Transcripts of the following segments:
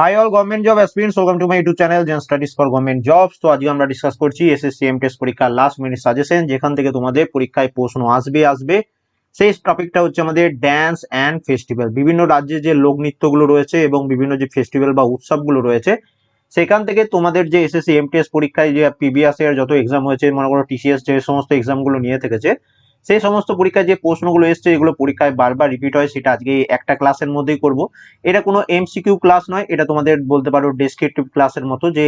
Hi all government job aspirants welcome to my YouTube channel Zen studies for government jobs তো আজকে আমরা discuss করছি SSC M test পরীক্ষার last minute suggestion যেখান থেকে তোমাদের পরীক্ষায় প্রশ্ন আসবে আসবে। সেই টপিকটা হচ্ছে আমাদের ড্যান্স অ্যান্ড ফেস্টিভ্যাল বিভিন্ন রাজ্যে যে লোকনৃত্যগুলো রয়েছে এবং বিভিন্ন যে ফেস্টিভ্যাল বা উৎসবগুলো রয়েছে, সেখান থেকে তোমাদের যে এসএসসি এম টেস্ট পরীক্ষায় যে প্রিভিয়াস ইয়ার যত এক্সাম হয়েছে, মনে করো টিসিএস যে সমস্ত এক্সামগুলো নিয়ে থেকেছে সেই সমস্ত পরীক্ষায় যে প্রশ্নগুলো এসছে, এগুলো পরীক্ষায় বারবার রিপিট হয়, সেটা আজকে একটা ক্লাসের মধ্যেই করব। এটা কোনো এমসিকিউ ক্লাস নয়, এটা তোমাদের বলতে পারো ডেসক্রিপটিভ ক্লাসের মতো, যে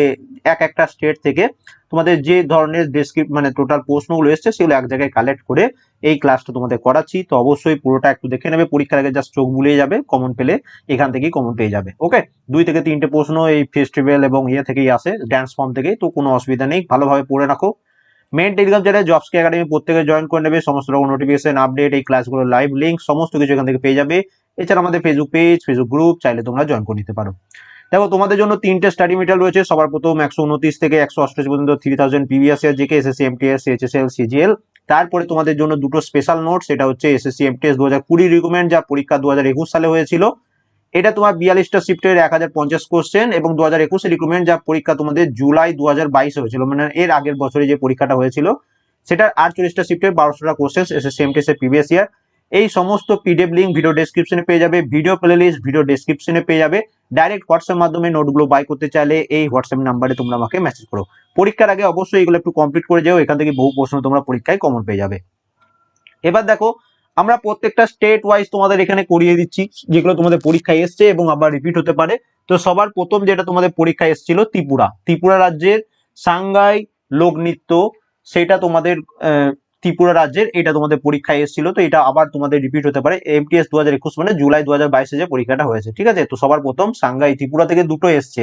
এক একটা স্টেট থেকে তোমাদের যে ধরনের ডেসক্রিপ মানে টোটাল প্রশ্নগুলো এসছে, সেগুলো এক জায়গায় কালেক্ট করে এই ক্লাসটা তোমাদের করাচ্ছি। তো অবশ্যই পুরোটা একটু দেখে নেবে, পরীক্ষার আগে জাস্ট চোখ বুলিয়ে যাবে কমন পেলে এখান থেকেই কমন পেয়ে যাবে ওকে দুই থেকে তিনটে প্রশ্ন এই ফেস্টিভ্যাল এবং ইয়ে থেকেই আসে ড্যান্স ফর্ম থেকেই, তো কোনো অসুবিধা নেই, ভালোভাবে পড়ে রাখো। মেন টেলিগ্রাম চ্যানেল জবসকে একাডেমি প্রত্যেকে জয়েন করে নেবে, সমস্ত রকম নোটিফিকেশন আপডেট এই ক্লাসগুলো লাইভ লিঙ্ক সমস্ত কিছু এখান থেকে পেয়ে যাবে। এছাড়া আমাদের ফেসবুক পেজ ফেসবুক গ্রুপ চাইলে তোমরা জয়েন করে নিতে পারো। দেখো, তোমাদের জন্য তিনটে স্টাডি মেটেরিয়াল রয়েছে, সবার প্রথম একশো উনত্রিশ থেকে একশো অষ্টাশি পর্যন্ত থ্রি থাউজেন্ড পিভিএস এর JK SSC MTS HSL CGL তারপরে তোমাদের জন্য দুটো স্পেশাল নোট সেটা হচ্ছে এসএসসি এমটিএস দু হাজার কুড়ি রিকমেন্ড যা পরীক্ষা দু হাজার একুশ সালে হয়েছিল। এটা তোমার বিয়াল্লিশটা শিফটের এক হাজার পঞ্চাশ কোশ্চেন এবং দু হাজার একুশে রিক্রুটমেন্ট যা পরীক্ষা তোমাদের জুলাই দু হাজার বাইশে হয়েছিল। মানে এর আগের বছরে যে পরীক্ষাটা হয়েছিল সেটার আটচল্লিশটা শিফটের বারোশোটা কোশ্চেন এসএসসি এমটিএস এর প্রিভিয়াস ইয়ার এই সমস্ত পিডিএফ লিঙ্ক ভিডিও ডেসক্রিপশনে পেয়ে যাবে ভিডিও প্লেলিস্ট ভিডিও ডেসক্রিপশনে পেয়ে যাবে। ডাইরেক্ট হোয়াটসঅ্যাপ মাধ্যমে নোটগুলো বাই করতে চাইলে এই হোয়াটসঅ্যাপ নাম্বারে তোমরা আমাকে মেসেজ করো। পরীক্ষার আগে অবশ্যই এগুলো একটু কমপ্লিট করে যাও, এখান থেকে বহু প্রশ্ন তোমরা পরীক্ষায় কমন পেয়ে যাবে। এবার দেখো আমরা প্রত্যেকটা স্টেট ওয়াইজ তোমাদের এখানে করিয়ে দিচ্ছি, যেগুলো তোমাদের পরীক্ষায় এসছে এবং আবার রিপিট হতে পারে। তো সবার প্রথম যেটা তোমাদের পরীক্ষায় এসেছিল ত্রিপুরা। ত্রিপুরা রাজ্যের সাংগাই লোকনৃত্য সেটা তোমাদের ত্রিপুরা রাজ্যের, এটা তোমাদের পরীক্ষায় এসেছিল। তো এটা আবার তোমাদের রিপিট হতে পারে। এমটিএস দু হাজার একুশ মানে জুলাই দু হাজার বাইশে যে পরীক্ষাটা হয়েছে, ঠিক আছে? তো সবার প্রথম সাংগাই ত্রিপুরা থেকে দুটো এসছে।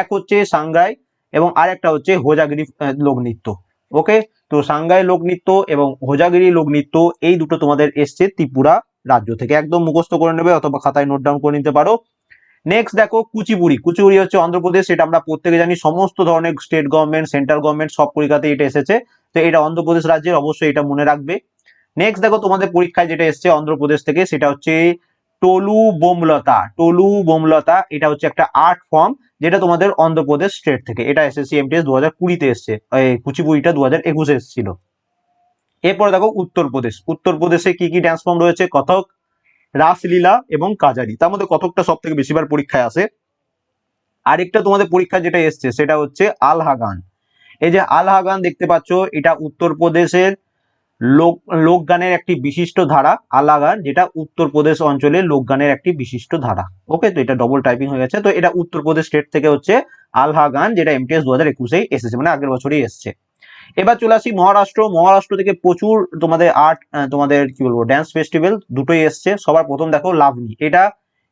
এক হচ্ছে সাংগাই এবং আরেকটা হচ্ছে হোজাগিরি লোকনৃত্য ওকে তো সাংগাই লোকনৃত্য এবং হোজাগিরি লোকনৃত্য এই দুটো তোমাদের এসছে ত্রিপুরা রাজ্য থেকে। একদম মুখস্থ করে নেবে অথবা খাতায় নোট ডাউন করে নিতে পারো। নেক্সট দেখো কুচিপুড়ি। কুচিপুড়ি হচ্ছে অন্ধ্রপ্রদেশ, এটা আমরা প্রত্যেকে জানি, সমস্ত ধরনের স্টেট গভর্নমেন্ট সেন্ট্রাল গভর্নমেন্ট সব পরীক্ষাতে এটা এসেছে। তো এটা অন্ধ্রপ্রদেশ রাজ্যের, অবশ্যই এটা মনে রাখবে। নেক্সট দেখো তোমাদের পরীক্ষায় যেটা এসছে অন্ধ্রপ্রদেশ থেকে, সেটা হচ্ছে টলু বোমলতা টলু বোমলতা এটা হচ্ছে একটা আর্ট ফর্ম যেটা তোমাদের অন্ধ্রপ্রদেশ স্টেট থেকে, এটা এসএসসি এমটিএস দু হাজার কুড়িতে এসছে কুচিপুড়িটা দু হাজার একুশে এসেছিল। এরপর দেখো উত্তরপ্রদেশ, উত্তরপ্রদেশে কি কি ড্যান্স ফর্ম রয়েছে? কথক রাসলীলা এবং কাজারি। তার মধ্যে কতকটা সব থেকে বেশিবার পরীক্ষায় আসে। আরেকটা তোমাদের পরীক্ষা যেটা এসছে, সেটা হচ্ছে আলহা গান এই যে আলহা গান দেখতে পাচ্ছ, এটা উত্তরপ্রদেশের লোক, লোকগানের একটি বিশিষ্ট ধারা আলহা গান যেটা উত্তরপ্রদেশ অঞ্চলে লোকগানের একটি বিশিষ্ট ধারা। ওকে তো এটা ডবল টাইপিং হয়ে গেছে। তো এটা উত্তরপ্রদেশ স্টেট থেকে হচ্ছে আলহা গান যেটা এমটিএস দু হাজার একুশেই এসেছে মানে আগের বছরই এসছে। এবার চলে আসি মহারাষ্ট্র। মহারাষ্ট্র থেকে প্রচুর তোমাদের আর্ট তোমাদের কি বলব ড্যান্স ফেস্টিভ্যাল দুটোই এসছে। সবার প্রথম দেখো লাভনি। এটা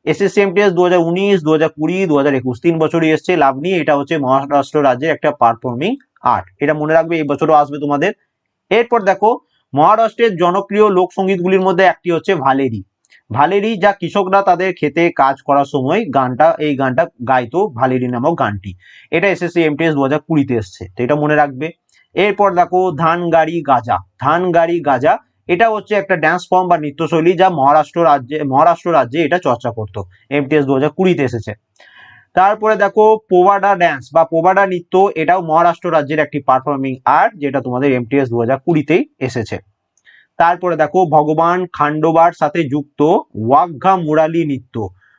এসএসসি এমটিএস দু হাজার উনিশ দু হাজার কুড়ি দু হাজার একুশ, তিন বছরই এসছে লাভনি। এটা হচ্ছে মহারাষ্ট্র রাজ্যের একটা পারফর্মিং আর্ট এটা মনে রাখবে, এই বছরও আসবে তোমাদের। এরপর দেখো মহারাষ্ট্রের জনপ্রিয় লোকসঙ্গীতগুলির মধ্যে একটি হচ্ছে ভালেরি। ভালেরি যা কৃষকরা তাদের খেতে কাজ করার সময় গানটা, এই গানটা গাইতো ভালেরি নামক গানটি। এটা এসএসসি এমটিএস দু হাজার কুড়িতে এসছে, তো এটা মনে রাখবে। এরপর দেখো ধান গাড়ি গাজা। ধান গাড়ি গাজা, এটা হচ্ছে একটা ড্যান্স ফর্ম বা নৃত্যশৈলী যা মহারাষ্ট্র রাজ্যে মহারাষ্ট্র রাজ্যে এটা চর্চা করতো। এমটিএস দু হাজার কুড়িতে এসেছে। তারপরে দেখো পোবাডা ড্যান্স বা পোবাডা নৃত্য এটাও মহারাষ্ট্র রাজ্যের একটি পারফর্মিং আর্ট যেটা তোমাদের এমটিএস দু হাজার কুড়িতেই এসেছে। তারপরে দেখো ভগবান খান্ডোবার সাথে যুক্ত ওয়াঘা মুরালি নৃত্য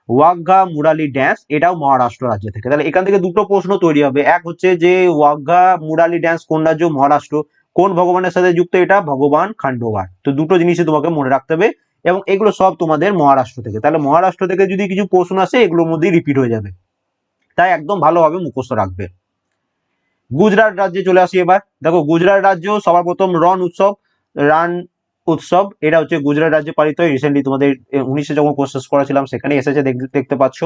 ওয়াঘা মুরালি ড্যান্স এটাও মহারাষ্ট্র রাজ্য থেকে। তাহলে এখান থেকে দুটো প্রশ্ন তৈরি হবে। এক হচ্ছে যে ওয়াঘা মুরালি ড্যান্স কোন রাজ্য? মহারাষ্ট্র কোন ভগবানের সাথে যুক্ত এটা? ভগবান খান্ডোবার। তো দুটো জিনিসই তোমাকে মনে রাখতে হবে এবং এগুলো সব তোমাদের মহারাষ্ট্র থেকে। তাহলে মহারাষ্ট্র থেকে যদি কিছু প্রশ্ন আসে, এগুলোর মধ্যেই রিপিট হয়ে যাবে। তাই একদম ভালোভাবে মুখস্থ রাখবে। গুজরাট রাজ্যে চলে আসি এবার। দেখো, গুজরাট রাজ্য সবার প্রথম রন উৎসব, রান উৎসব, এটা হচ্ছে গুজরাট রাজ্যে পালিত রিসেন্টলি তোমাদের উনিশে যখন কোর্সেস করেছিলাম সেখানে এসেছে, দেখ- দেখতে পাচ্ছ।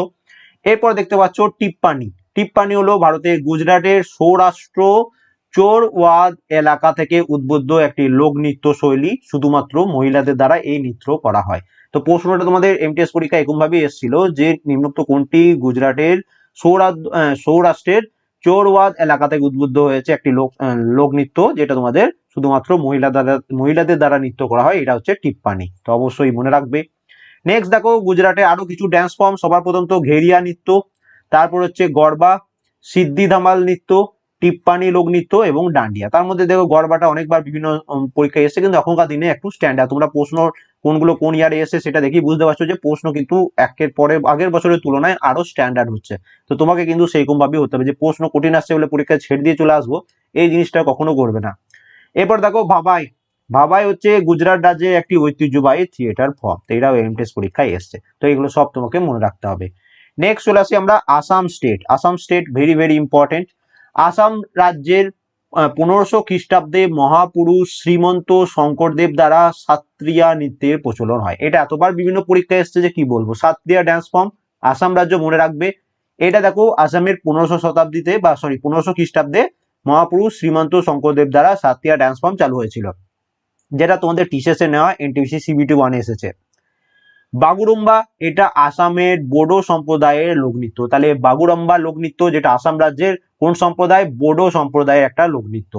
এরপর দেখতে পাচ্ছ টিপ্পানি। টিপ্পানি হলো ভারতের গুজরাটের সৌরাষ্ট্র চোরওয়াদ এলাকা থেকে উদ্বুদ্ধ একটি লোক নৃত্য শৈলী, শুধুমাত্র মহিলাদের দ্বারা এই নৃত্য করা হয়। তো প্রশ্নটা তোমাদের এমটিএস পরীক্ষা এরকম ভাবে এসেছিল যে নিম্নোক্ত কোনটি গুজরাটের সৌরাষ্ট্রের চোরওয়াদ এলাকা থেকে উদ্বুদ্ধ হয়েছে একটি লোক আহ, লোক নৃত্য যেটা তোমাদের শুধুমাত্র মহিলা দ্বারা মহিলাদের দ্বারা নৃত্য করা হয় এটা হচ্ছে টিপ্পানি। তো অবশ্যই মনে রাখবে। নেক্সট দেখো গুজরাটে আরও কিছু ড্যান্স ফর্ম সবার প্রথম তো ঘেরিয়া নৃত্য তারপর হচ্ছে গরবা সিদ্ধি ধামাল নৃত্য টিপ্পানি লোক নৃত্য এবং ডান্ডিয়া। তার মধ্যে দেখো গরবাটা অনেকবার বিভিন্ন পরীক্ষায় এসেছে কিন্তু এখনকার দিনে একটু স্ট্যান্ডার্ড তোমরা প্রশ্ন কোনগুলো কোন ইয়ারে এসে সেটা দেখেই বুঝতে পারছ যে প্রশ্ন কিন্তু একের পরে, আগের বছরের তুলনায় আরও স্ট্যান্ডার্ড হচ্ছে। তো তোমাকে কিন্তু সেইরকম ভাবেই হতে হবে যে প্রশ্ন কঠিন আসছে বলে পরীক্ষা ছেড়ে দিয়ে চলে আসব, এই জিনিসটা কখনো করবে না। এরপর দেখো ভাবাই। ভাবাই হচ্ছে গুজরাট রাজ্যের একটি ঐতিহ্যবাহী থিয়েটার ফর্ম তো এটাও এমটেস পরীক্ষায় এসছে। তো এগুলো সব তোমাকে মনে রাখতে হবে। নেক্সট চলে আসি আমরা Assam state Assam state very very important Assam রাজ্যের পনেরোশো খ্রিস্টাব্দে মহাপুরুষ শ্রীমন্ত শঙ্করদেব দ্বারা সাত্রিয়া নৃত্যের প্রচলন হয়। এটা এতবার বিভিন্ন পরীক্ষায় এসছে যে কি বলব? সাত্রিয়া ড্যান্স ফর্ম আসাম রাজ্য মনে রাখবে। এটা দেখো আসামের পনেরোশো শতাব্দীতে বা সরি পনেরোশো খ্রিস্টাব্দে মহাপুরুষ শ্রীমন্ত শঙ্করদেব দ্বারা সাত্রিয়া ড্যান্স ফর্ম চালু হয়েছিল। যেটা তোমাদের টিসেসে নেওয়া এনটিভিসি সিবিটি ওয়ানে এসেছে। বাগুরুম্বা, এটা আসামের বোডো সম্প্রদায়ের লোকনৃত্য। তাহলে বাগুরম্বা লোকনৃত্য যেটা আসাম রাজ্যের কোন সম্প্রদায়? বোডো সম্প্রদায়ের একটা লোকনৃত্য।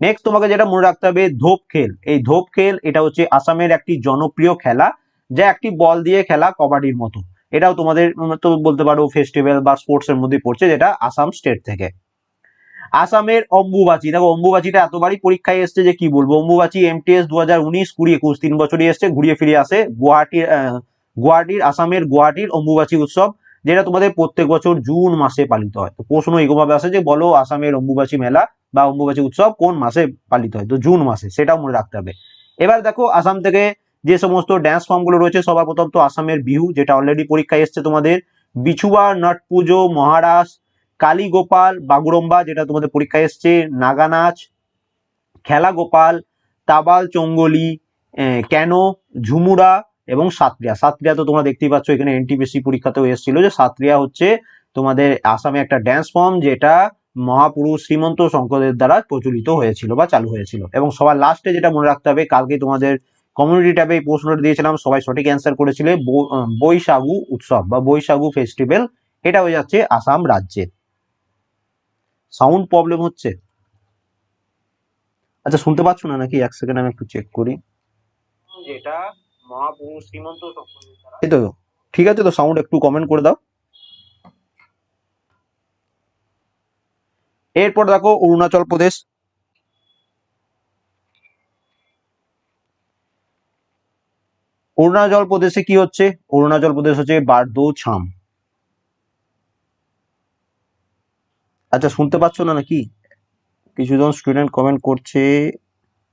নেক্সট তোমাকে যেটা মনে রাখতে হবে, ধোপ খেল। এই ধোপ খেল, এটা হচ্ছে আসামের একটি জনপ্রিয় খেলা, যা একটি বল দিয়ে খেলা কবাডির মতো। এটাও তোমাদের তো বলতে পারো ফেস্টিভ্যাল বা স্পোর্টস এর মধ্যে পড়ছে, যেটা আসাম স্টেট থেকে। আসামের অম্বুবাচি, দেখো অম্বুবাচিটা এতবারই পরীক্ষায় এসছে যে কি বলব? অম্বুবাচি এমটিএস দু হাজার উনিশ কুড়ি একুশ, তিন বছরই এসছে, ঘুরিয়ে ফিরে আসে গুয়াহাটির গুয়াহাটির, আসামের গুয়াহাটির অম্বুবাচী উৎসব। যেটা তোমাদের প্রত্যেক বছর জুন মাসে পালিত হয়। তো প্রশ্ন এগোভাবে আসে যে, বলো আসামের অম্বুবাসী মেলা বা অম্বুবাসী উৎসব কোন মাসে পালিত হয়? তো জুন মাসে, সেটাও মনে রাখতে হবে। এবার দেখো, আসাম থেকে যে সমস্ত ড্যান্স ফর্মগুলো রয়েছে সবার প্রথম তো আসামের বিহু, যেটা অলরেডি পরীক্ষায় এসছে তোমাদের। বিছুয়া নট পুজো মহারাস কালী গোপাল বাগুরম্বা, যেটা তোমাদের পরীক্ষায় এসছে নাগা নাচ খেলা গোপাল তাবাল, চঙ্গলি কেন ঝুমুরা এবং সাত্রিয়া সাত্রিয়া তো তোমরা দেখতেই পাচ্ছ, এখানে এনটিপিসি পরীক্ষাতেও এসেছিল যে সাত্রিয়া হচ্ছে তোমাদের আসামে একটা ড্যান্স ফর্ম যেটা মহাপুরুষ শ্রীমন্ত শঙ্করের দ্বারা প্রচলিত হয়েছিল বা চালু হয়েছিল। এবং সবার লাস্টে যেটা মনে রাখতে হবে, কালকে তোমাদের কমিউনিটি ট্যাবে এই প্রশ্নটা দিয়েছিলাম, সবাই সঠিক অ্যান্সার করেছিলে বৈশাগু উৎসব বা বৈশাগু ফেস্টিভ্যাল এটা হয়ে যাচ্ছে আসাম রাজ্যের সাউন্ড প্রবলেম হচ্ছে। আচ্ছা শুনতে পাচ্ছ না নাকি? এক সেকেন্ড আমি একটু চেক করি। যেটা এই তো, ঠিক আছে তো সাউন্ড একটু কমেন্ট করে দাও। এরপর দেখো, অরুণাচল প্রদেশ। অরুণাচল প্রদেশে কি হচ্ছে? অরুণাচল প্রদেশ হচ্ছে বারদৌ ছাম। আচ্ছা শুনতে পাচ্ছ না নাকি? কিছুজন স্টুডেন্ট কমেন্ট করছে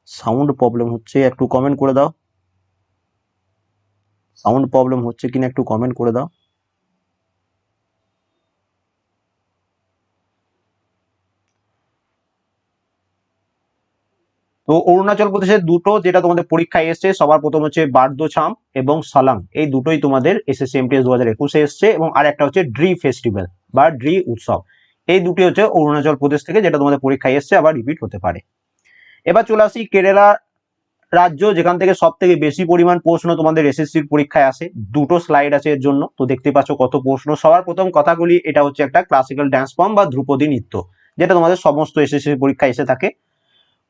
সাউন্ড প্রবলেম হচ্ছে, একটু কমেন্ট করে দাও। সাউন্ড প্রবলেম হচ্ছে কিনা একটু কমেন্ট করে দাও। তো অরুণাচল প্রদেশের দুটো যেটা তোমাদের পরীক্ষায় এসছে, সবার প্রথম হচ্ছে বার্দোছাম এবং সালাং। এই দুটোই তোমাদের এসএসসি এমটিএস দু হাজার একুশে এসছে এবং আর একটা হচ্ছে ড্রি ফেস্টিভ্যাল বা ড্রি উৎসব। এই দুটি হচ্ছে অরুণাচল প্রদেশ থেকে যেটা তোমাদের পরীক্ষায় এসছে, আবার রিপিট হতে পারে। এবার চলে আসি কেরালা রাজ্য যেখান থেকে সব থেকে বেশি পরিমাণ প্রশ্ন তোমাদের এসএসসির পরীক্ষায় আসে, দুটো স্লাইড আছে এর জন্য। তো দেখতে পাচ্ছ কত প্রশ্ন। সবার প্রথম কথাগুলি, এটা হচ্ছে একটা ক্লাসিক্যাল ড্যান্স ফর্ম বা ধ্রুপদী নৃত্য, যেটা তোমাদের সমস্ত এসএসসি পরীক্ষায় এসে থাকে।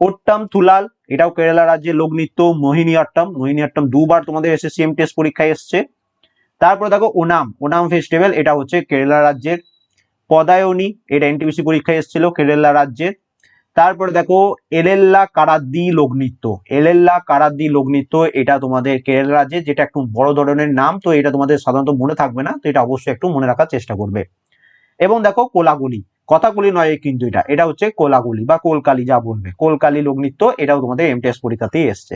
ওট্টাম তুলাল, এটাও কেরালা রাজ্যের লোকনৃত্য মোহিনী আট্টাম। মোহিনী আট্টাম দুবার তোমাদের এসএসসি এমটিএস পরীক্ষায় এসছে। তারপরে দেখো ওনাম ওনাম ফেস্টিভ্যাল এটা হচ্ছে কেরালা রাজ্যের পদায়নী, এটা এনটিপিসি পরীক্ষায় এসেছিল, কেরালা রাজ্যের তারপরে দেখো, এলেল্লা কারাদ্দি লোকনৃত্য। এলেল্লা কারাদ্দি লোকনৃত্য, এটা তোমাদের কেরালা রাজ্যে, যেটা একটু বড় ধরনের নাম, তো এটা তোমাদের সাধারণত মনে থাকবে না, তো এটা অবশ্যই একটু মনে রাখার চেষ্টা করবে। এবং দেখো, কোলাগুলি। কথাগুলি নয় কিন্তু এটা এটা হচ্ছে কোলাগুলি বা কোলকালি যা বলবে। কোলকালি লোকনৃত্য, এটাও তোমাদের এমটিএস পরীক্ষাতেই এসছে।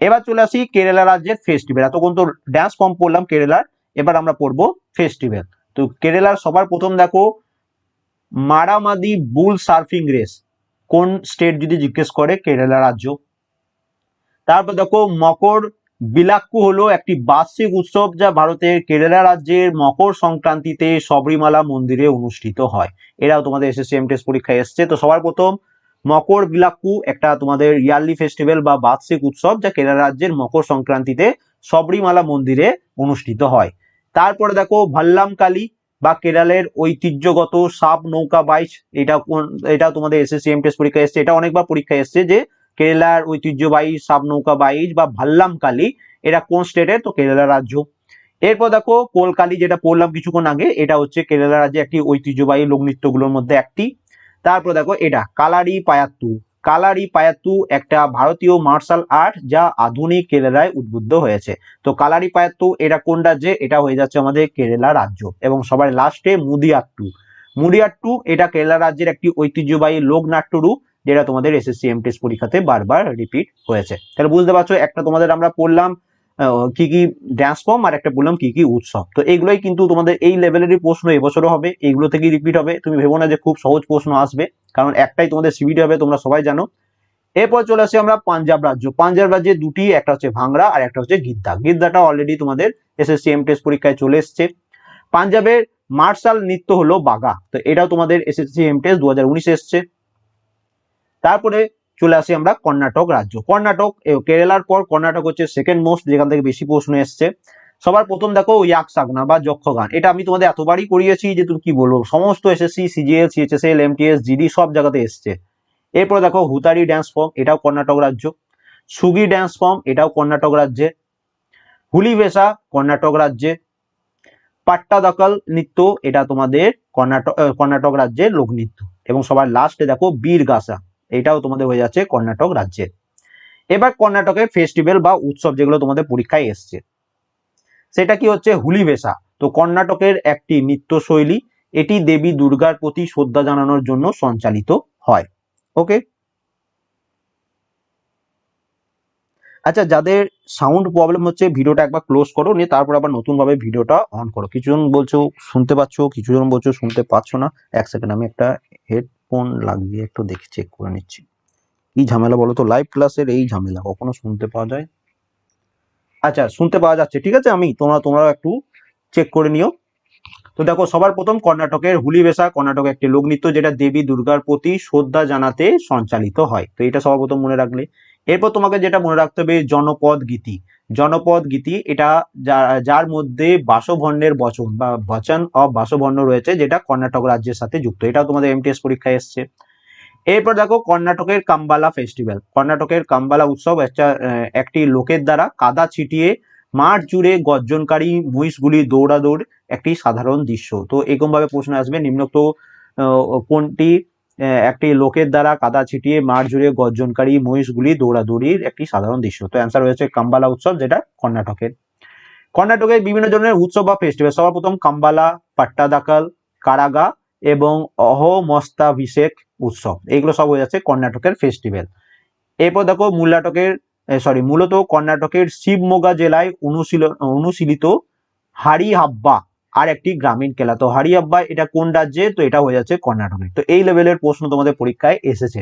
এবার চলে আসি কেরালা রাজ্যের ফেস্টিভ্যাল এতক্ষণ তো ড্যান্স ফর্ম পড়লাম কেরালার, এবার আমরা পড়ব ফেস্টিভ্যাল তো কেরালার সবার প্রথম দেখো, মারামাদি বুল সার্ফিং রেস। কোন স্টেট যদি জিজ্ঞেস করে কেরালা রাজ্য? তারপর দেখো, মকর বিলাক্কু হলো একটি বার্ষিক উৎসব যা ভারতের কেরালা রাজ্যের মকর সংক্রান্তিতে শবরীমালা মন্দিরে অনুষ্ঠিত হয়। এরাও তোমাদের এসএসসি টেস্ট পরীক্ষায় এসছে। তো সবার প্রথম, মকর বিলাক্কু একটা তোমাদের ইয়ারলি ফেস্টিভ্যাল বা বার্ষিক উৎসব যা কেরালা রাজ্যের মকর সংক্রান্তিতে শবরীমালা মন্দিরে অনুষ্ঠিত হয়। তারপরে দেখো ভাল্লাম কালী বা কেরালের ঐতিহ্যগত সাপ নৌকা বাইচ এটা এটা তোমাদের এসএসসি এমটিএস পরীক্ষায় এসছে। এটা অনেকবার পরীক্ষায় এসছে যে কেরালার ঐতিহ্যবাহী সাপ নৌকা বাইচ বা ভাল্লাম কালী, এরা কোন স্টেটের? তো কেরালা রাজ্য। এরপর দেখো, কোলকালি যেটা পড়লাম কিছুক্ষণ আগে, এটা হচ্ছে কেরালা রাজ্যে একটি ঐতিহ্যবাহী লোকনৃত্যগুলোর মধ্যে একটি। তারপর দেখো, এটা কালারি পায়াত্তু। কালারি পায়াত্তু একটা ভারতীয় মার্শাল আর্ট যা আধুনিক কেরালায় উদ্বুদ্ধ হয়েছে। তো কালারি পায়াত্তু এটা কোন রাজ্যে এটা হয়ে যাচ্ছে আমাদের কেরালা রাজ্য এবং সবার লাস্টে মুদিয়াট্টু। মুদিয়াট্টু, এটা কেরালা রাজ্যের একটি ঐতিহ্যবাহী লোকনাট্য রূপ, যেটা তোমাদের এসএসসি এমটিএস পরীক্ষাতে বারবার রিপিট হয়েছে। তাহলে বুঝতে পারছ, একটা তোমাদের আমরা পড়লাম কি কি ড্যান্স ফর্ম আর একটা বললাম কি কি উৎসব। তো এইগুলোই কিন্তু তোমাদের এই লেভেলেরই প্রশ্ন, এবছরও হবে এইগুলো থেকেই রিপিট হবে। তুমি ভেবো না যে খুব সহজ প্রশ্ন আসবে, কারণ একটাই তোমাদের সিবিটি হবে, তোমরা সবাই জানো। এরপর চলে আসি আমরা পাঞ্জাব রাজ্য। পাঞ্জাব রাজ্যে দুটি, একটা হচ্ছে ভাংড়া আর একটা হচ্ছে গিদ্দা। গিদ্দাটা অলরেডি তোমাদের এসএসসি এম টেস্ট পরীক্ষায় চলে এসছে। পাঞ্জাবের মার্শাল নৃত্য হলো বাগা তো এটাও তোমাদের এসএসসি এমটিএস দু হাজার উনিশে এসছে। তারপরে চলে আসি আমরা কর্ণাটক রাজ্য। কর্ণাটক কেরালার পর কর্ণাটক হচ্ছে সেকেন্ড মোস্ট যেখান থেকে বেশি প্রশ্ন এসছে। সবার প্রথম দেখো ইয়াক সাগনা বা যক্ষগান এটা আমি তোমাদের এতবারই করিয়েছি যে তুমি কি বলব? সমস্ত SSC CGL CHSL MTS GD সব জায়গাতে এসছে। এরপর দেখো হুতারি ড্যান্স ফর্ম এটাও কর্ণাটক রাজ্য। সুগি ড্যান্স ফর্ম এটাও কর্ণাটক রাজ্যে। হুলি ভেসা কর্ণাটক রাজ্যে। পাট্টাদাকাল নৃত্য, এটা তোমাদের কর্ণাটক কর্ণাটক রাজ্যের লোকনৃত্য এবং সবার লাস্টে দেখো বীর গাসা এটাও তোমাদের হয়ে যাচ্ছে কর্ণাটক রাজ্যে এবার কর্ণাটকের ফেস্টিভ্যাল বা উৎসব যেগুলো তোমাদের পরীক্ষায় এসছে, সেটা কি হচ্ছে হুলি ভেসা তো কর্ণাটকের একটি নৃত্যশৈলী, এটি দেবী দুর্গার প্রতি শ্রদ্ধা জানানোর জন্য সঞ্চালিত হয়। ওকে আচ্ছা যাদের সাউন্ড প্রবলেম হচ্ছে, ভিডিওটা একবার ক্লোজ করো, নিয়ে তারপর আবার নতুন ভাবে ভিডিওটা অন করো। কিছুজন বলছো, শুনতে পাচ্ছ, কিছুজন বলছো, শুনতে পাচ্ছ না। এক সেকেন্ড আমি একটা হেডফোন লাগিয়ে একটু দেখে চেক করে নিচ্ছি। কি ঝামেলা বলো তো? লাইভ ক্লাসের এই ঝামেলা, কখনো শুনতে পাওয়া যায়? আচ্ছা শুনতে পাওয়া যাচ্ছে, ঠিক আছে? আমি তোমরা তোমরা একটু চেক করে নিও। তো দেখো, সবার প্রথম কর্ণাটকের হুলি বেসা কর্ণাটকের একটি লোকনৃত্য যেটা দেবী দুর্গার প্রতি শ্রদ্ধা জানাতে সঞ্চালিত হয়। তো এটা সবার প্রথম মনে রাখলে। এরপর তোমাকে যেটা মনে রাখতে হবে, জনপদ গীতি। জনপদ গীতি, এটা যার মধ্যে বাসবর্ণের বচন বা বচন অফ বাসবর্ণ রয়েছে, যেটা কর্ণাটক রাজ্যের সাথে যুক্ত। এটাও তোমাদের এমটিএস পরীক্ষায় এসছে। এরপর দেখো কর্ণাটকের কাম্বালা ফেস্টিভ্যাল কর্ণাটকের কাম্বালা উৎসব একটা একটি লোকের দ্বারা কাদা ছিটিয়ে মাঠ জুড়ে গর্জনকারী মহিষগুলি দৌড়াদৌড় একটি সাধারণ দৃশ্য। তো এরকম ভাবে প্রশ্ন আসবে, নিম্নোক্ত কোনটি একটি লোকের দ্বারা কাদা ছিটিয়ে মাঠ জুড়ে গর্জনকারী মহিষগুলি দৌড়াদৌড়ির একটি সাধারণ দৃশ্য। তো অ্যান্সার হয়েছে কাম্বালা উৎসব, যেটা কর্ণাটকের। কর্ণাটকের বিভিন্ন ধরনের উৎসব বা ফেস্টিভ্যাল সবার প্রথম কাম্বালা, পাট্টাদাকাল, কারাগা এবং অহমস্তাভিষেক উৎসব। এগুলো সব হয়ে যাচ্ছে কর্ণাটকের ফেস্টিভ্যাল এরপর দেখো মূলাটকের সরি মূলত কর্ণাটকের শিবমোগা জেলায় অনুশীল অনুশীলিত হাড়ি হাব্বা আর একটি গ্রামীণ খেলা। তো হারিয়াব্বা এটা কোন রাজ্যে? তো এটা হয়ে যাচ্ছে কর্ণাটকে। তো এই লেভেলের প্রশ্ন তোমাদের পরীক্ষায় এসেছে।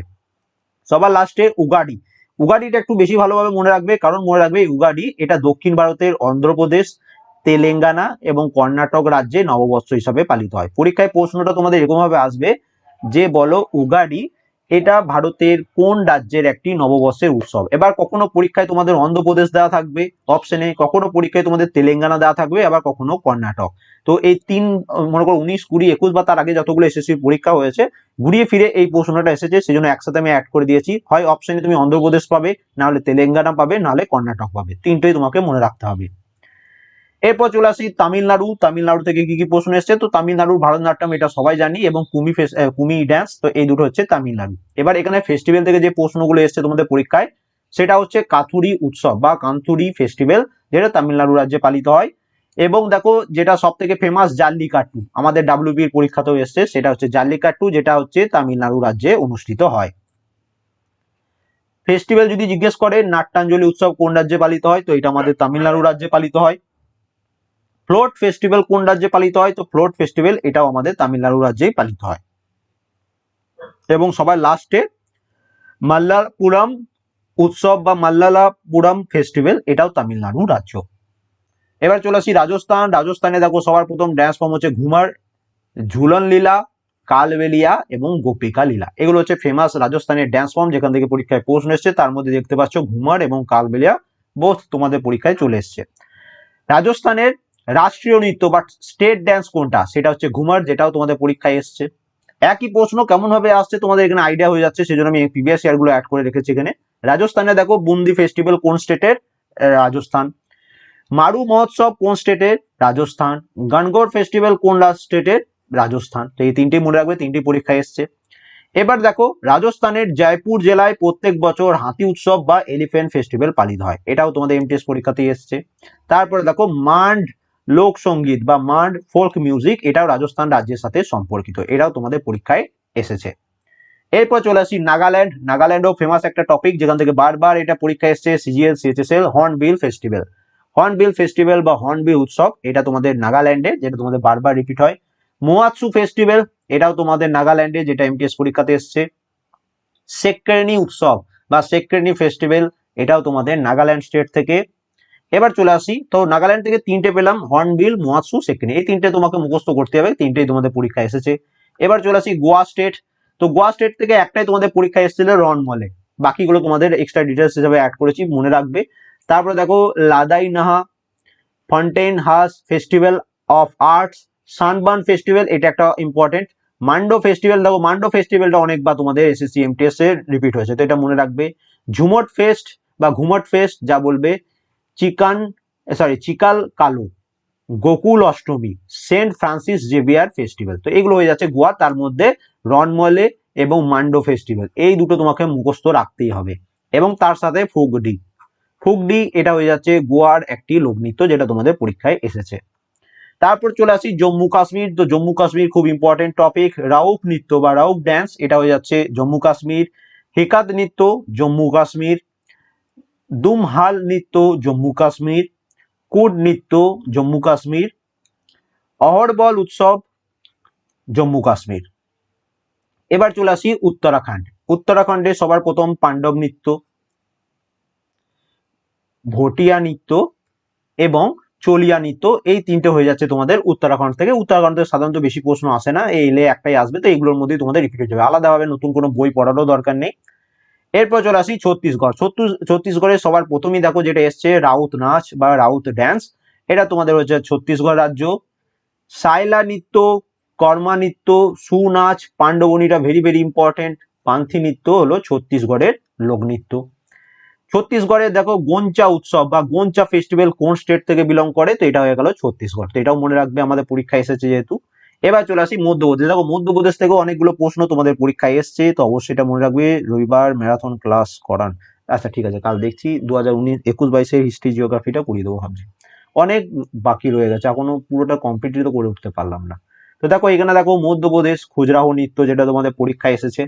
সবার লাস্টে উগাডি। উগাডিটা একটু বেশি ভালোভাবে মনে রাখবে, কারণ মনে রাখবে উগাডি, এটা দক্ষিণ ভারতের অন্ধ্রপ্রদেশ, তেলেঙ্গানা এবং কর্ণাটক রাজ্যে নববর্ষ হিসাবে পালিত হয়। পরীক্ষায় প্রশ্নটা তোমাদের এরকম ভাবে আসবে, যে বলো উগাডি এটা ভারতের কোন রাজ্যের একটি নববর্ষের উৎসব? এবার কখনো পরীক্ষায় তোমাদের অন্ধ্রপ্রদেশ দেওয়া থাকবে অপশনে কখনো পরীক্ষায় তোমাদের তেলেঙ্গানা দেওয়া থাকবে, আবার কখনো কর্ণাটক। তো এই তিন, মনে করো উনিশ, কুড়ি, একুশ বা তার আগে যতগুলো এসএসসি পরীক্ষা হয়েছে, ঘুরিয়ে ফিরে এই প্রশ্নটা এসেছে, সেজন্য একসাথে আমি অ্যাড করে দিয়েছি। হয় অপশনে তুমি অন্ধ্রপ্রদেশ পাবে না হলে তেলেঙ্গানা পাবে না হলে কর্ণাটক পাবে। তিনটেই তোমাকে মনে রাখতে হবে। এরপর চলে আসি তামিলনাড়ু। তামিলনাড়ু থেকে কি কি প্রশ্ন এসছে? তো তামিলনাড়ুর ভারতনাট্যম এটা সবাই জানি এবং কুমি কুমি ড্যান্স তো এই দুটো হচ্ছে তামিলনাড়ু। এবার এখানে ফেস্টিভ্যাল থেকে যে প্রশ্নগুলো এসছে তোমাদের পরীক্ষায়, সেটা হচ্ছে কাথুরি উৎসব বা কান্থুরি ফেস্টিভ্যাল যেটা তামিলনাড়ু রাজ্যে পালিত হয়। এবং দেখো, যেটা সব থেকে ফেমাস জাল্লিকাট্টু। আমাদের ডাব্লিউবির পরীক্ষাতেও এসছে, সেটা হচ্ছে জাল্লিকাট্টু, যেটা হচ্ছে তামিলনাড়ু রাজ্যে অনুষ্ঠিত হয়। ফেস্টিভ্যাল যদি জিজ্ঞেস করে, নাট্যাঞ্জলি উৎসব কোন রাজ্যে পালিত হয়? তো এটা আমাদের তামিলনাড়ু রাজ্যে পালিত হয়। ফ্লোট ফেস্টিভ্যাল কোন রাজ্যে পালিত হয়? তো ফ্লোট ফেস্টিভ্যাল এটাও আমাদের তামিলনাড়ু রাজ্যেই পালিত হয়। এবং সবাই লাস্টে মাল্লাপুরম উৎসব বা মাল্লালাপুরম ফেস্টিভ্যাল এটাও তামিলনাড়ু রাজ্য। এবার চলে আসি রাজস্থান। রাজস্থানে দেখো সবার প্রথম ড্যান্স ফর্ম হচ্ছে ঘুমার, ঝুলন লীলা, কালবেলিয়া এবং গোপিকা লীলা। এগুলো হচ্ছে ফেমাস রাজস্থানের ড্যান্স ফর্ম যেখান থেকে পরীক্ষায় প্রশ্ন এসছে। তার মধ্যে দেখতে পাচ্ছ ঘুমার এবং কালবেলিয়া বোথ তোমাদের পরীক্ষায় চলে এসছে। রাজস্থানের রাষ্ট্রীয় নৃত্য বা স্টেট ড্যান্স কোনটা? সেটা হচ্ছে ঘুমার, যেটাও তোমাদের পরীক্ষায় এসছে। একই প্রশ্ন কেমন ভাবে আসছে তোমাদের এখানে আইডিয়া হয়ে যাচ্ছে, সেজন্য আমি প্রিভিয়াস ইয়ারগুলো অ্যাড করে রেখেছি এখানে। রাজস্থানে দেখো, বুন্দি ফেস্টিভ্যাল কোন স্টেটের রাজস্থান। মারু মহোৎসব কোন স্টেটের রাজস্থান। গনগড় ফেস্টিভ্যাল কোন স্টেটের রাজস্থান। তো এই তিনটি মনে রাখবে তিনটি পরীক্ষায় এসছে। এবার দেখো, রাজস্থানের জয়পুর জেলায় প্রত্যেক বছর হাতি উৎসব বা এলিফ্যান্ট ফেস্টিভ্যাল পালিত হয়। এটাও তোমাদের এমটিএস পরীক্ষাতেই এসছে। তারপরে দেখো, মান্ড লোকসঙ্গীত বা মান্ড ফোক মিউজিক এটাও রাজস্থান রাজ্যের সাথে সম্পর্কিত। এটাও তোমাদের পরীক্ষায় এসেছে। এরপর চলে আসি নাগাল্যান্ড। নাগাল্যান্ডও ফেমাস একটা টপিক যেখান থেকে বারবার এটা পরীক্ষা এসছে CGL CHSL hornbill festival hornbill festival বা হর্নবিল উৎসব, এটা তোমাদের নাগাল্যান্ডে, যেটা তোমাদের বারবার রিপিট হয়। মোয়াৎসু ফেস্টিভ্যাল এটাও তোমাদের নাগাল্যান্ডে, যেটা এমটিএস পরীক্ষাতে এসছে। সেক্রেনি উৎসব বা সেক্রেনি ফেস্টিভ্যাল এটাও তোমাদের নাগাল্যান্ড স্টেট থেকে এবার চলে আসি। তো নাগাল্যান্ড থেকে তিনটে পেলাম, হর্নবিল, মোয়াৎসু সেক্রেনি এই তিনটে তোমাকে মুখস্থ করতে হবে, তিনটেই তোমাদের পরীক্ষা এসেছে। এবার চলে আসি গোয়া স্টেট। তো গোয়া স্টেট থেকে একটাই তোমাদের পরীক্ষা এসেছিল রনমলে বাকিগুলো তোমাদের এক্সট্রা ডিটেলস হিসেবে অ্যাড করেছি, মনে রাখবে। তারপরে দেখো, লাদাই Naha Fontainhas festival of arts, Sunburn festival, এটা একটা ইম্পর্টেন্ট মান্ডো ফেস্টিভ্যাল, দেখো, মান্ডো ফেস্টিভ্যালটা অনেকবার তোমাদের এসএসসি এমটিএস এর রিপিট হয়েছে। তো এটা মনে রাখবে। ঝুমট ফেস্ট বা ঘুমট ফেস্ট যা বলবে চিকান সরি চিকাল কালো, Gokul Ashtami, Saint Francis Xavier festival. তো এগুলো হয়ে যাচ্ছে গোয়া, তার মধ্যে রনমলে এবং মান্ডো ফেস্টিভ্যাল। এই দুটো তোমাকে মুখস্থ রাখতেই হবে। এবং তার সাথে ফুগডি। ফুগডি, এটা হয়ে যাচ্ছে গোয়ার একটি লোকনৃত্য যেটা তোমাদের পরীক্ষায় এসেছে। তারপর চলে আসি জম্মু কাশ্মীর। তো জম্মু কাশ্মীর খুব ইম্পর্টেন্ট টপিক রাউক নৃত্য বা রাউক ড্যান্স এটা হয়ে যাচ্ছে জম্মু কাশ্মীর। হেকাত নৃত্য, জম্মু কাশ্মীর। দুমহাল নৃত্য জম্মু কাশ্মীর, কুড নৃত্য জম্মু কাশ্মীর অহরবল উৎসব জম্মু কাশ্মীর। এবার চলে আসি উত্তরাখণ্ড। উত্তরাখণ্ডে সবার প্রথম পাণ্ডব নৃত্য, ভটিয়া নৃত্য এবং চলিয়া নৃত্য, এই তিনটে হয়ে যাচ্ছে তোমাদের উত্তরাখণ্ড থেকে। উত্তরাখণ্ড সাধারণত বেশি প্রশ্ন আসে না এই এলে একটাই আসবে, তো এইগুলোর মধ্যেই তোমাদের রিপিট হয়ে যাবে। আলাদাভাবে নতুন কোনো বই পড়ারও দরকার নেই। এরপর চলে আসি ছত্তিশগড়। ছত্তিশ ছত্তিশগড়ের সবার প্রথমেই দেখো যেটা এসছে, রাউত নাচ বা রাউত ড্যান্স এটা তোমাদের হচ্ছে ছত্তিশগড় রাজ্য। সাইলা নৃত্য, কর্মা নৃত্য, সুনাচ পাণ্ডবনীটা ভেরি ভেরি ইম্পর্টেন্ট পান্থি নৃত্য হলো ছত্তিশগড়ের লোকনৃত্য ছত্তিশগড়ের দেখো গোঞ্চা উৎসব বা গোঞ্চা ফেস্টিভ্যাল কোন স্টেট থেকে বিলং করে? তো এটা হয়ে গেল ছত্তিশগড়। তো এটাও মনে রাখবে, আমাদের পরীক্ষা এসেছে যেহেতু। এবার চলে আসি মধ্যপ্রদেশ। দেখো, মধ্যপ্রদেশ থেকেও অনেকগুলো প্রশ্ন তোমাদের পরীক্ষায় এসছে, তো অবশ্যই এটা মনে রাখবে, রবিবার ম্যারাথন ক্লাস করান। আচ্ছা ঠিক আছে, কাল দেখছি দু হাজার উনিশ, একুশ বাইশের হিস্ট্রি জিওগ্রাফিটা করিয়ে দেবো ভাবছি। অনেক বাকি রয়ে গেছে, এখনও পুরোটা কমপ্লিটলি তো করে উঠতে পারলাম না। তো দেখো, এখানে দেখো, মধ্যপ্রদেশ খুজরাহো নৃত্য যেটা তোমাদের পরীক্ষায় এসেছে।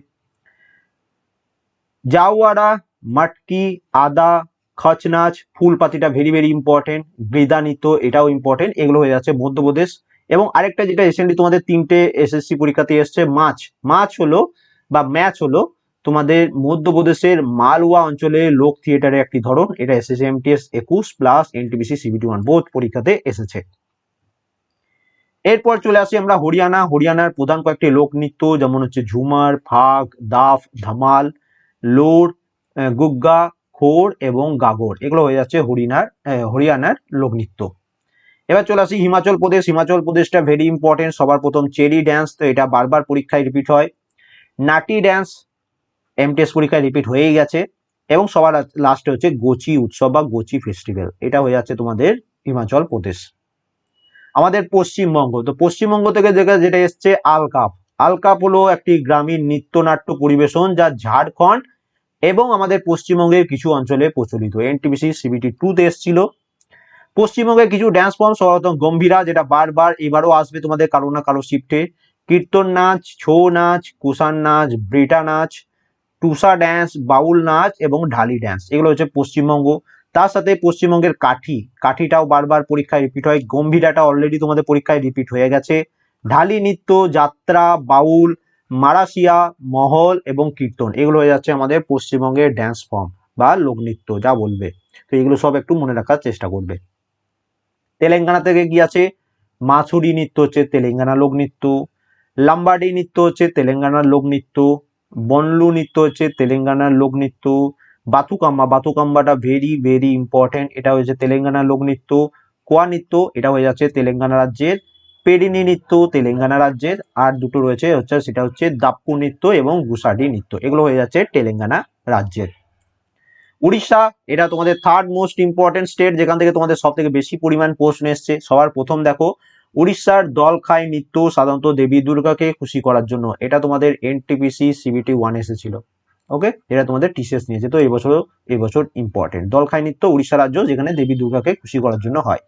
জাওয়ারা মাটকি, আদা খচ নাচ ফুল পাতিটা ভেরি ভেরি ইম্পর্টেন্ট বৃদা নৃত্য এটাও ইম্পর্টেন্ট এগুলো হয়ে যাচ্ছে মধ্যপ্রদেশ এবং আরেকটা যেটা রিসেন্টলি তোমাদের তিনটে এসএসসি পরীক্ষাতে এসছে, মাছ। মাছ হলো বা ম্যাচ হলো তোমাদের মধ্যপ্রদেশের মালওয়া অঞ্চলে লোক থিয়েটারে একটি ধরন। এটা এসএসসি এমটিএস একুশ প্লাস এনটিবিসি সিবিটি ওয়ান বোধ পরীক্ষাতে এসেছে। এরপর চলে আসি আমরা হরিয়ানা। হরিয়ানার প্রধান কয়েকটি লোকনৃত্য যেমন হচ্ছে ঝুমার, ফাগ, দাফ, ধামাল, লোর গুগ্গা, খোর এবং গাগর। এগুলো হয়ে যাচ্ছে হরিয়ানার হরিয়ানার লোকনৃত্য। এবার চলে আসি হিমাচল প্রদেশ। হিমাচল প্রদেশটা ভেরি ইম্পর্টেন্ট সবার প্রথম চেরি ড্যান্স তো এটা বারবার পরীক্ষায় রিপিট হয়। নাটি ড্যান্স এমটিএস পরীক্ষায় রিপিট হয়েই গেছে। এবং সবার লাস্টে হচ্ছে গোচি উৎসব বা গোচি ফেস্টিভ্যাল এটা হয়ে যাচ্ছে তোমাদের হিমাচল প্রদেশ। আমাদের পশ্চিমবঙ্গ, তো পশ্চিমবঙ্গ থেকে যেটা যেটা এসছে আলকাপ আলকাপ হলো একটি গ্রামীণ নৃত্যনাট্য পরিবেশন যা ঝাড়খণ্ড এবং আমাদের পশ্চিমবঙ্গের কিছু অঞ্চলে প্রচলিত। এনটিবিসি সিবিটি টুতে এসছিল। পশ্চিমবঙ্গের কিছু ড্যান্স ফর্ম সর্বপ্রথম গম্ভীরা, যেটা বারবার এবারও আসবে তোমাদের কারও না কারও শিফটে কীর্তন নাচ, ছৌ নাচ, কুষাণ নাচ, ব্রিটা নাচ, টুসা ড্যান্স বাউল নাচ এবং ঢালি ড্যান্স এগুলো হচ্ছে পশ্চিমবঙ্গ। তার সাথে পশ্চিমবঙ্গের কাঠি। কাঠিটাও বারবার পরীক্ষায় রিপিট হয়। গম্ভীরাটা অলরেডি তোমাদের পরীক্ষায় রিপিট হয়ে গেছে। ঢালি নৃত্য, যাত্রা, বাউল মারাসিয়া মহল এবং কীর্তন। এগুলো হয়ে যাচ্ছে আমাদের পশ্চিমবঙ্গের ড্যান্স ফর্ম বা লোকনৃত্য যা বলবে। তো এগুলো সব একটু মনে রাখার চেষ্টা করবে। তেলেঙ্গানা থেকে কি আছে? মাছুরি নৃত্য হচ্ছে তেলেঙ্গানা লোকনৃত্য লাম্বাডি নৃত্য হচ্ছে তেলেঙ্গানার লোকনৃত্য বনলু নৃত্য হচ্ছে তেলেঙ্গানার লোকনৃত্য বাতুকাম্বা বাতুকাম্বাটা ভেরি ভেরি ইম্পর্টেন্ট এটা হয়েছে তেলেঙ্গানার লোকনৃত্য কোয়া নৃত্য, এটা হয়ে যাচ্ছে তেলেঙ্গানা রাজ্যের পেরিনি নৃত্য, তেলেঙ্গানা রাজ্যের, আর দুটো রয়েছে হচ্ছে, সেটা হচ্ছে দাপ্পু নৃত্য এবং গুসাডি নৃত্য, এগুলো হয়ে যাচ্ছে তেলেঙ্গানা রাজ্যের। উড়িষ্যা, এটা তোমাদের থার্ড মোস্ট ইম্পর্টেন্ট স্টেট যেখান থেকে তোমাদের সব থেকে বেশি পরিমাণ প্রশ্ন এসছে। সবার প্রথম দেখো, উড়িষ্যার দল খাই নৃত্য সাধারণত দেবী দুর্গাকে খুশি করার জন্য। এটা তোমাদের এনটিপিসি সিবিটি ওয়ান এসেছিল। ওকে এটা তোমাদের টিসিএস নিয়েছে। তো এই বছর এই বছর ইম্পর্টেন্ট দল খাই নৃত্য উড়িষ্যা রাজ্য, যেখানে দেবী দুর্গাকে খুশি করার জন্য হয়।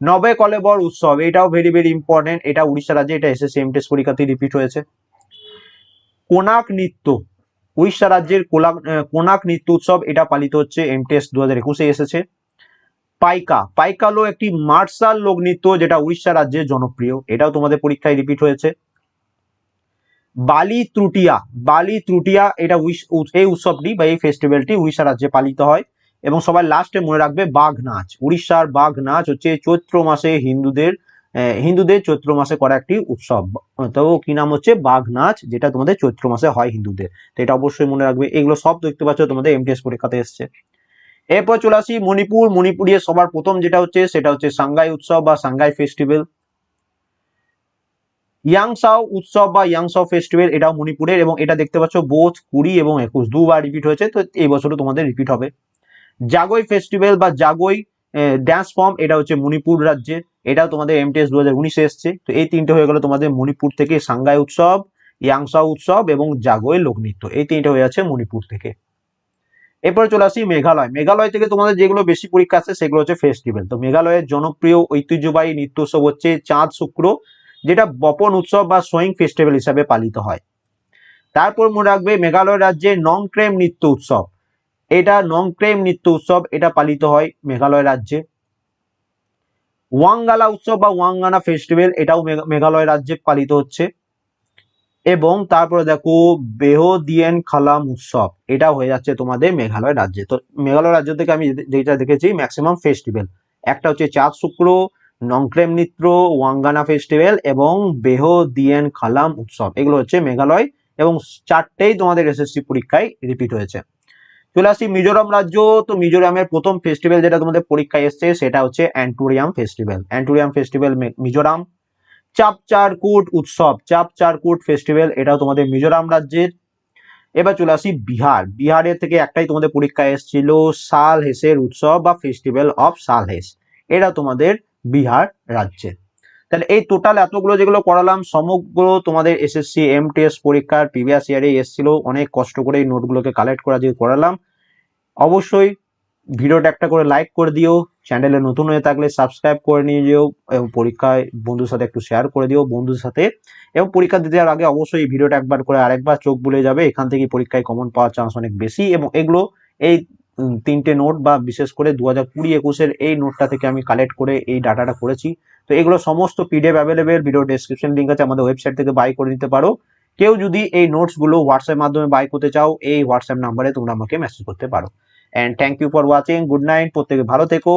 নবে কলেবর উৎসব, এটাও ভেরি ভেরি ইম্পর্টেন্ট এটা উড়িষ্যা রাজ্যে, এটা এসএসসি এমটেস পরীক্ষাতে রিপিট হয়েছে। কোনাক নৃত্য উড়িষ্যা রাজ্যের কোলাক কোনাক নৃত্য উৎসব, এটা পালিত হচ্ছে এমটেস দু হাজার একুশে এসেছে। পাইকা পাইকা হলো একটি মার্শাল লোক নৃত্য যেটা উড়িষ্যা রাজ্যে জনপ্রিয়, এটাও তোমাদের পরীক্ষায় রিপিট হয়েছে। বালি ত্রুটিয়া বালি ত্রুটিয়া এটা এই উৎসবটি বা এই ফেস্টিভ্যালটি উড়িষ্যা রাজ্যে পালিত হয় এবং সবাই লাস্টে মনে রাখবে বাঘ নাচ উড়িষ্যার বাঘ নাচ হচ্ছে চৈত্র মাসে হিন্দুদের হিন্দুদের চৈত্র মাসে করা একটি উৎসব। তো কি নাম হচ্ছে? বাঘ নাচ যেটা তোমাদের চৈত্র মাসে হয় হিন্দুদের। তো এটা অবশ্যই মনে রাখবে। এগুলো সব দেখতে পাচ্ছ, তোমাদের এমটিএস পরীক্ষাতে এসছে। এরপর চলে আসি মণিপুর। মণিপুরের সবার প্রথম যেটা হচ্ছে, সেটা হচ্ছে সাংগাই উৎসব বা সাংগাই ফেস্টিভ্যাল ইয়াংসাও উৎসব বা ইয়াংসাও ফেস্টিভ্যাল এটাও মণিপুরের এবং এটা দেখতে পাচ্ছ বোধ কুড়ি এবং একুশ। দুবার রিপিট হয়েছে, তো এই বছরও তোমাদের রিপিট হবে। জাগই ফেস্টিভ্যাল বা জাগই ড্যান্স ফর্ম এটা হচ্ছে মণিপুর রাজ্যে এটাও তোমাদের এমটিএস দু হাজার উনিশে এসছে। তো এই তিনটে হয়ে গেল তোমাদের মণিপুর থেকে সাংগাই উৎসব ইয়াংসাও উৎসব এবং জাগোয় লোকনৃত্য এই তিনটে হয়ে আছে মণিপুর থেকে। এরপরে চলে আসি মেঘালয়। মেঘালয় থেকে তোমাদের যেগুলো বেশি পরীক্ষা আছে, সেগুলো হচ্ছে ফেস্টিভ্যাল তো মেঘালয়ের জনপ্রিয় ঐতিহ্যবাহী নৃত্য উৎসব হচ্ছে চাঁদ শুক্র, যেটা বপন উৎসব বা সোয়িং ফেস্টিভ্যাল হিসাবে পালিত হয়। তারপর মনে রাখবে, মেঘালয় রাজ্যে নংক্রেম নৃত্য উৎসব। এটা নংক্রেম নৃত্য উৎসব, এটা পালিত হয় মেঘালয় রাজ্যে। ওয়াঙ্গালা উৎসব বা ওয়াঙ্গানা ফেস্টিভ্যাল এটাও মেঘালয় রাজ্যে পালিত হচ্ছে। এবং তারপরে দেখো, বেহদিয়েন খালাম উৎসব এটা হয়ে যাচ্ছে তোমাদের মেঘালয় রাজ্যে। তো মেঘালয় রাজ্য থেকে আমি যেটা দেখেছি ম্যাক্সিমাম ফেস্টিভ্যাল একটা হচ্ছে চাঁদ শুক্র নংক্রেম নৃত্য, ওয়াঙ্গানা ফেস্টিভ্যাল এবং বেহদিয়েন খালাম উৎসব। এগুলো হচ্ছে মেঘালয় এবং চারটেই তোমাদের এসএসসি পরীক্ষায় রিপিট হয়েছে। চলে আসি মিজোরাম রাজ্য। তো মিজোরামের প্রথম ফেস্টিভ্যাল যেটা তোমাদের পরীক্ষায় এসছে, সেটা হচ্ছে anthurium festival anthurium festival Mizoram. চাপ চাপচারকুট উৎসব। চাপ চাপচারকুট ফেস্টিভ্যাল এটাও তোমাদের মিজোরাম রাজ্যের। এবার চলে আসি বিহার। বিহারের থেকে একটাই তোমাদের পরীক্ষায় এসেছিল সাল হেসের উৎসব বা ফেস্টিভ্যাল অফ সাল হেস এটা তোমাদের বিহার রাজ্যের। তাহলে এই টোটাল এতগুলো যেগুলো করালাম, সমগ্র তোমাদের এসএসসি এমটিএস পরীক্ষার প্রিভিয়াস ইয়ারে এসেছিল, অনেক কষ্ট করে এই নোটগুলোকে কালেক্ট করা দিয়ে করালাম। অবশ্যই ভিডিওটা একটা করে লাইক করে দিও চ্যানেলে নতুন হয়ে থাকলে সাবস্ক্রাইব করে নিয়ে যেও, এবং পরীক্ষায় বন্ধুর সাথে একটু শেয়ার করে দিও বন্ধুর সাথে। এবং পরীক্ষা দিতে যাওয়ার আগে অবশ্যই এই ভিডিওটা একবার করে আরেকবার চোখ বুলে যাবে, এখান থেকে পরীক্ষায় কমন পাওয়ার চান্স অনেক বেশি, এবং এগুলো এই তিনটে নোট বা বিশেষ করে দু হাজার কুড়ি একুশের এই নোটটা থেকে আমি কালেক্ট করে এই ডাটাটা করেছি। তো এগুলো সমস্ত PDF available video description link আছে আমাদের ওয়েবসাইট থেকে বাই করে নিতে পারো। কেউ যদি এই নোটসগুলো হোয়াটসঅ্যাপ মাধ্যমে বাই করতে চাও, এই হোয়াটসঅ্যাপ নাম্বারে তোমরা আমাকে মেসেজ করতে পারো। And thank you for watching good night প্রত্যেকে ভালো থেকো।